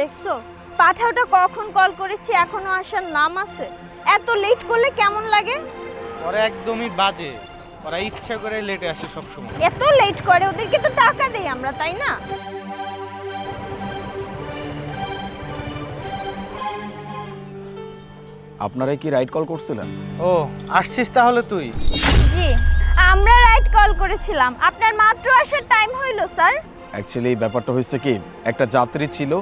দেখছ? পাঠাওটা কখন কল করেছি এখনও আসার নাম আছে? এত লেট করলে কেমন লাগে? ওরা একদমই বাজে। ওরা ইচ্ছা করে লেটে আসে সবসময়। এত লেট করে ওদেরকে তো টাকা দেই আমরা তাই না? আপনারা কি রাইট কল করছিলেন? ও আসছিস তাহলে তুই? জি আমরা রাইট কল করেছিলাম। আপনার মাত্র আসার টাইম হইল স্যার অ্যাকচুয়ালি ব্যাপারটা হয়েছে কি একটা যাত্রী ছিল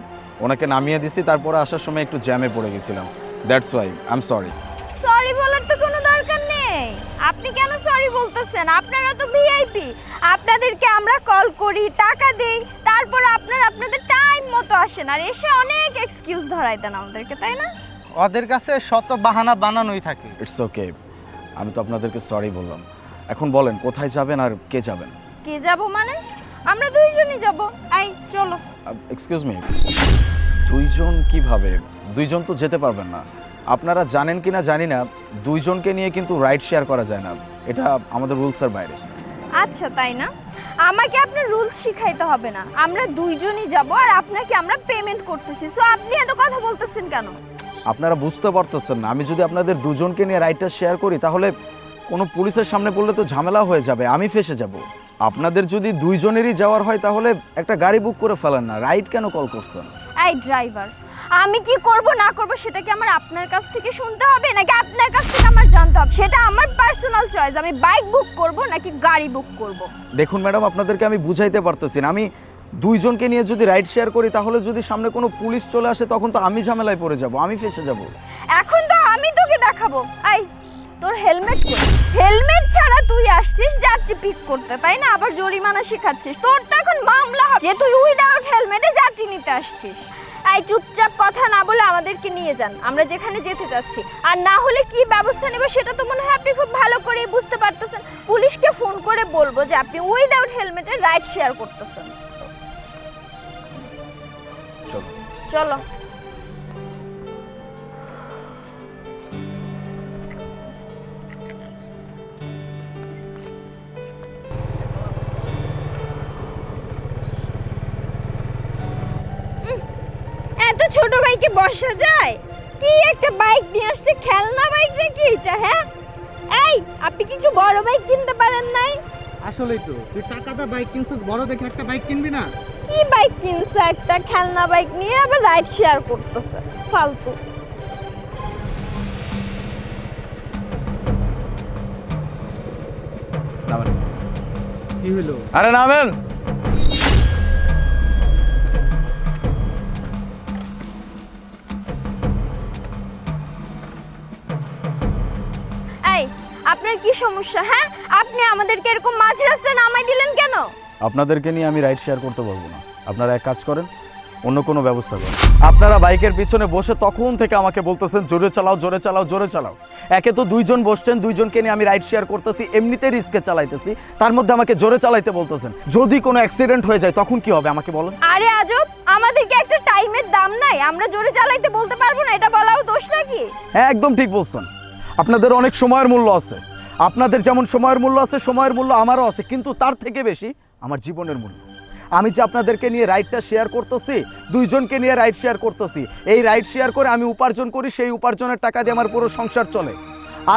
ওনাকে নামিয়ে দিছি তারপরে আসার সময় একটু জ্যামে পড়ে গেছিলাম। That's why I am sorry sorry বলার তো কোনো দরকার নেই। আপনি কেন সরি বলতেছেন? আপনারা তো ভিআইপি আপনাদেরকে আমরা কল করি টাকা দেই তারপর আপনারা আপনাদের টাইম মতো আসেন আর এসে অনেক এক্সকিউজ ধরাই দেন আমাদেরকে তাই না? ওদের কাছে শত বাহানা বানানোই থাকে। ইটস ওকে আমি তো আপনাদেরকে সরি বললাম। এখন বলেন কোথায় যাবেন আর কে যাবেন? কে যাব মানে? আমরা দুইজনই যাব। আই চলো। এক্সকিউজ মি দুইজন কীভাবে? দুইজন তো যেতে পারবেন না। আপনারা জানেন কি না জানি না দুইজনকে নিয়ে কিন্তু রাইড শেয়ার করা যায় না। এটা আমাদের রুলসের বাইরে। আচ্ছা তাই না? আমাকে আপনার রুলস শিখাইতে হবে না। আমরা দুইজনই যাব আর আপনাকে আমরা পেমেন্ট করতেছি। সো আপনি এত কথা বলতেছেন কেন? আপনারা বুঝতে পারতেছেন না। আমি যদি আপনাদের দুজনকে নিয়ে রাইডটা শেয়ার করি তাহলে কোনো পুলিশের সামনে পড়লে তো ঝামেলা হয়ে যাবে। আমি ফেসে যাব। আপনাদের যদি দুইজনেরই যাওয়ার হয় তাহলে একটা গাড়ি বুক করে ফেলেন না। রাইড কেন কল করছেন? এই ড্রাইভার আমি কি করব না করব সেটা কি আমার আপনার কাছ থেকে শুনতে হবে নাকি আপনার কাছ থেকে আমার জানতে হবে? সেটা আমার পার্সোনাল চয়েস আমি বাইক বুক করব নাকি গাড়ি বুক করব? দেখুন ম্যাডাম আপনাদেরকে আমি বুঝাইতে পারতেছি না। আমি দুইজনকে নিয়ে যদি রাইড শেয়ার করি তাহলে যদি সামনে কোনো পুলিশ চলে আসে তখন তো আমি ঝামেলায় পড়ে যাব আমি ফেসে যাব। এখন তো আমি তোকে দেখাবো। এই তোর হেলমেট হেলমেট ছাড়া তুই আসছিস যাত্রী পিক করতে তাই না? আবার জরিমানা শেখাচ্ছিস। তোর তো এখন মামলা হবে। যে তুই উইদাউট হেলমেটে যাত্রী নিতে আসছিস। এই চুপচাপ কথা না বলে আমাদেরকে নিয়ে যান। আমরা যেখানে যেতে যাচ্ছি আর না হলে কি ব্যবস্থা নেব সেটা তো মনে হয় আপনি খুব ভালো করেই বুঝতে পারতেছেন। পুলিশকে ফোন করে বলব যে আপনি উইদাউট হেলমেটে রাইড শেয়ার করতেছেন। চলো। চলো। এত ছোট বাইকে বসা যায়? কি একটা বাইক নিয়ে আসছে খেলনা বাইক নাকি এটা হ্যাঁ? এই আপনি কি একটু বড় বাইক কিনতে পারেন নাই? আসলেই তো। তুই টাকাটা বাইক কিনছিস বড় দেখে একটা বাইক কিনবি না? কি বাইক কিনছে একটা খেলনা বাইক নিয়ে? আবার রাইড শেয়ার করতেছে ফালতু। কি হলো আরে নামেন। কি সমস্যা হ্যাঁ? আপনি আমাদেরকে এরকম মাঝ রাস্তায় নামাই দিলেন কেন? আপনাদেরকে নিয়ে আমি রাইড শেয়ার করতে পারব না। আপনারা এক কাজ করেন অন্য কোনো ব্যবস্থা করেন। আপনারা বাইকের পিছনে বসে তখন থেকে আমাকে বলতেছেন জোরে চালাও জোরে চালাও জোরে চালাও। একে তো দুইজন বসছেন দুইজনকে নিয়ে আমি রাইড শেয়ার করতেছি এমনিতে রিস্কে চালাইতেছি। তার মধ্যে আমাকে জোরে চালাইতে বলতেছেন যদি কোনো অ্যাক্সিডেন্ট হয়ে যায় তখন কি হবে? আমাকে বলেন। আরে আজব আমাদেরকে একটা টাইমের দাম নাই আমরা জোরে চালাইতে বলতে পারব না এটা বলাও দোষ নাকি? হ্যাঁ একদম ঠিক বলছেন। আপনাদের অনেক সময়ের মূল্য আছে। আপনাদের যেমন সময়ের মূল্য আছে, সময়ের মূল্য আমারও আছে, কিন্তু তার থেকে বেশি আমার জীবনের মূল্য। আমি যে আপনাদেরকে নিয়ে রাইডটা শেয়ার করতেছি, দুইজনকে নিয়ে রাইড শেয়ার করতেছি, এই রাইড শেয়ার করে আমি উপার্জন করি, সেই উপার্জনের টাকা দিয়ে আমার পুরো সংসার চলে।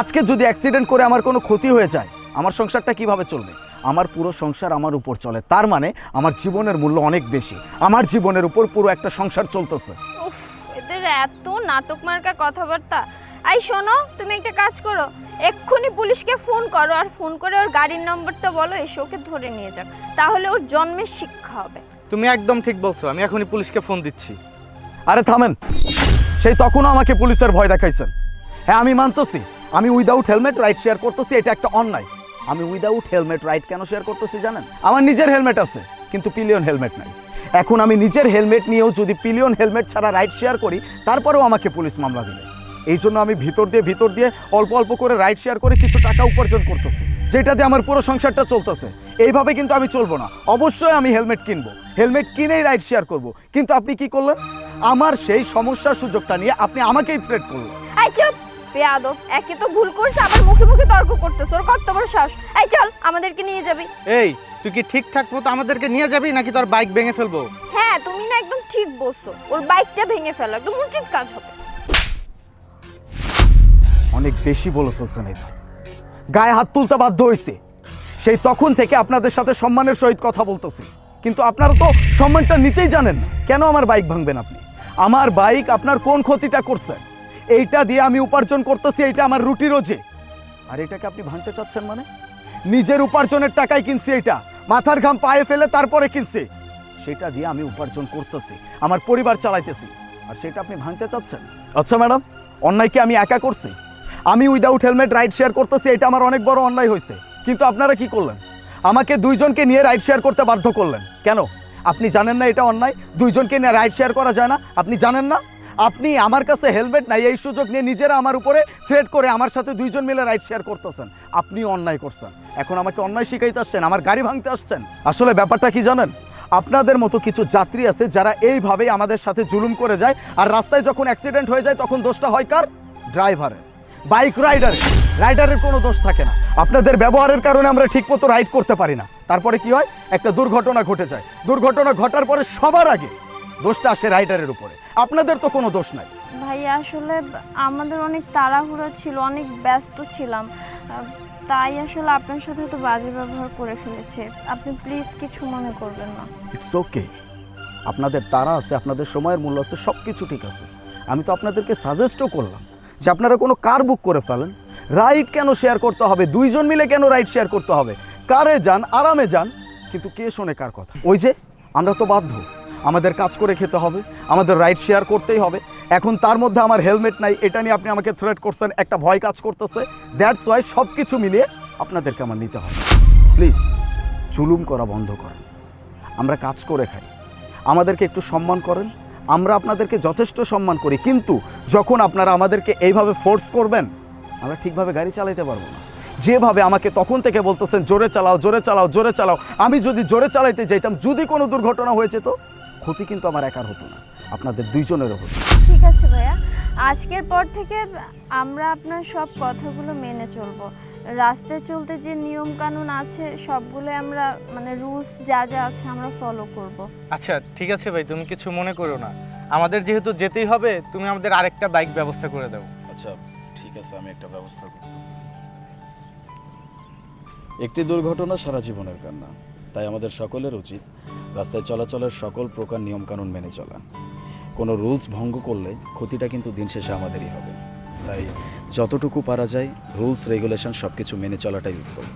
আজকে যদি অ্যাক্সিডেন্ট করে আমার কোনো ক্ষতি হয়ে যায়, আমার সংসারটা কীভাবে চলবে? আমার পুরো সংসার আমার উপর চলে, তার মানে আমার জীবনের মূল্য অনেক বেশি। আমার জীবনের উপর পুরো একটা সংসার চলতেছে। এত নাটক মার্কা কথাবার্তা। আই শোনো তুমি একটা কাজ করো। এক্ষুনি পুলিশকে ফোন করো আর ফোন করে ওর গাড়ির নম্বরটা বলো এসে ওকে ধরে নিয়ে যাক। তাহলে ওর জন্মের শিক্ষা হবে। তুমি একদম ঠিক বলছো আমি এখনই পুলিশকে ফোন দিচ্ছি। আরে থামেন। সেই তখনও আমাকে পুলিশের ভয় দেখাইছেন। হ্যাঁ আমি মানতেছি। আমি উইদাউট হেলমেট রাইড শেয়ার করতেছি এটা একটা অন্যায়। আমি উইদাউট হেলমেট রাইড কেন শেয়ার করতেছি জানেন? আমার নিজের হেলমেট আছে কিন্তু পিলিয়ন হেলমেট নাই। এখন আমি নিজের হেলমেট নিয়েও যদি পিলিয়ন হেলমেট ছাড়া রাইড শেয়ার করি তারপরেও আমাকে পুলিশ মামলা দিবে। এই জন্য আমি ভিতর দিয়ে ভিতর দিয়ে অল্প অল্প করে রাইড শেয়ার করে কিছু টাকা উপার্জন করতেছি। যেটা দিয়ে আমার পুরো সংসারটা চলতেছে। এইভাবে কিন্তু আমি চলবো না। অবশ্যই আমি হেলমেট কিনবো। হেলমেট কিনেই রাইড শেয়ার করব। কিন্তু আপনি কি করলেন? আমার সেই সমস্যার সুযোগটা নিয়ে আপনি আমাকেই থ্রেট করলেন। আই চুপ! বেয়াদব! একে তো ভুল করছে আবার মুখে মুখে তর্ক করতেছে। ওর কত বড় সাহস! এই চল আমাদেরকে নিয়ে যাবি। এই তুই কি ঠিকঠাক মতো আমাদেরকে নিয়ে যাবি নাকি তোর বাইক ভেঙে ফেলব? হ্যাঁ তুমি না একদম ঠিক বলছো। ওর বাইকটা ভেঙে ফেলো একদম উচিত কাজ হবে। অনেক বেশি বলে ফেলছেন এটা গায়ে হাত তুলতে বাধ্য হয়েছে সেই তখন থেকে আপনাদের সাথে সম্মানের সহিত কথা বলতেছি। কিন্তু আপনারা তো সম্মানটা নিতেই জানেন কেন আমার বাইক ভাঙবেন আপনি? আমার বাইক আপনার কোন ক্ষতিটা করছেন এইটা দিয়ে আমি উপার্জন করতেছি, এইটা আমার রুটি রোজে আর এটাকে আপনি ভাঙতে চাচ্ছেন মানে? নিজের উপার্জনের টাকায় কিনছি এটা মাথার ঘাম পায়ে ফেলে তারপরে কিনছি। সেটা দিয়ে আমি উপার্জন করতেছি, আমার পরিবার চালাইতেছি। আর সেটা আপনি ভাঙতে চাচ্ছেন? আচ্ছা ম্যাডাম অন্যায় কি আমি একা করছি? আমি উইদাউট হেলমেট রাইড শেয়ার করতেছি, এটা আমার অনেক বড় অন্যায় হয়েছে। কিন্তু আপনারা কি করলেন? আমাকে দুইজনকে নিয়ে রাইড শেয়ার করতে বাধ্য করলেন। কেন? আপনি জানেন না এটা অন্যায়? দুইজনকে নিয়ে রাইড শেয়ার করা যায় না? আপনি জানেন না? আপনি আমার কাছে হেলমেট নাই, এই সুযোগ নিয়ে নিজেরা আমার উপরে থ্রেট করে আমার সাথে দুইজন মিলে রাইড শেয়ার করতেছেন। আপনি অন্যায় করছেন। এখন আমাকে অন্যায় শিখাইতে আসছেন, আমার গাড়ি ভাঙতে আসছেন। আসলে ব্যাপারটা কি জানেন? আপনাদের মতো কিছু যাত্রী আছে যারা এইভাবেই আমাদের সাথে জুলুম করে যায়, আর রাস্তায় যখন অ্যাক্সিডেন্ট হয়ে যায় তখন দোষটা হয় কার? ড্রাইভারের বাইক রাইডার রাইডারের কোনো দোষ থাকে না। আপনাদের ব্যবহারের কারণে আমরা ঠিকমতো রাইড করতে পারি না। তারপরে কি হয়? একটা দুর্ঘটনা ঘটে যায়। দুর্ঘটনা ঘটার পরে সবার আগে দোষটা আসে রাইডারের উপরে। আপনাদের তো কোনো দোষ নাই। ভাইয়া আসলে আমাদের অনেক তাড়াহুড়ো ছিল অনেক ব্যস্ত ছিলাম। তাই আসলে আপনার সাথে তো বাজে ব্যবহার করে ফেলেছে। আপনি প্লিজ কিছু মনে করবেন না। ইটস ওকে আপনাদের তারা আছে আপনাদের সময়ের মূল্য আছে সব কিছু ঠিক আছে। আমি তো আপনাদেরকে সাজেস্টও করলাম। যে আপনারা কোনো কার বুক করে ফেলেন? রাইড কেন শেয়ার করতে হবে? দুইজন মিলে কেন রাইড শেয়ার করতে হবে? কারে যান? আরামে যান? কিন্তু কে শোনে কার কথা? ওই যে, আমরা তো বাধ্য। আমাদের কাজ করে খেতে হবে, আমাদের রাইড শেয়ার করতেই হবে। এখন তার মধ্যে আমার হেলমেট নাই, এটা নিয়ে আপনি আমাকে থ্রেট করছেন, একটা ভয় কাজ করতেছে। দ্যাটস ওয়াই সব কিছু মিলিয়ে আপনাদেরকে আমার নিতে হবে। প্লিজ জুলুম করা বন্ধ করেন। আমরা কাজ করে খাই। আমাদেরকে একটু সম্মান করেন। আমরা আপনাদেরকে যথেষ্ট সম্মান করি, কিন্তু যখন আপনারা আমাদেরকে এইভাবে ফোর্স করবেন, আমরা ঠিকভাবে গাড়ি চালাইতে পারব না। যেভাবে আমাকে তখন থেকে বলতেছেন, জোরে চালাও জোরে চালাও জোরে চালাও। আমি যদি জোরে চালাইতে চাইতাম যদি কোনো দুর্ঘটনা হয়েছে তো, ক্ষতি কিন্তু আমার একার হতো না, আপনাদের দুইজনেরও হতো ঠিক আছে ভাইয়া, আজকের পর থেকে আমরা আপনার সব কথাগুলো মেনে চলবো। রাস্তায় চলতে যে নিয়ম কানুন আছে সবগুলো আমরা মানে রুলস যা যা আছে আমরা ফলো করব। আচ্ছা ঠিক আছে ভাই তুমি কিছু মনে করো না। আমাদের যেহেতু যেতেই হবে তুমি আমাদের আরেকটা বাইক ব্যবস্থা করে দাও। আচ্ছা ঠিক আছে আমি একটা ব্যবস্থা করতেছি। একটি দুর্ঘটনা সারা জীবনের কান্না তাই আমাদের সকলের উচিত রাস্তায় চলাচলের সকল প্রকার নিয়মকানুন মেনে চলা। কোনো রুলস ভঙ্গ করলে ক্ষতিটা কিন্তু দিন শেষে আমাদেরই হবে। তাই যতটুকু পারা যায় রুলস রেগুলেশন সব কিছু মেনে চলাটাই উত্তম।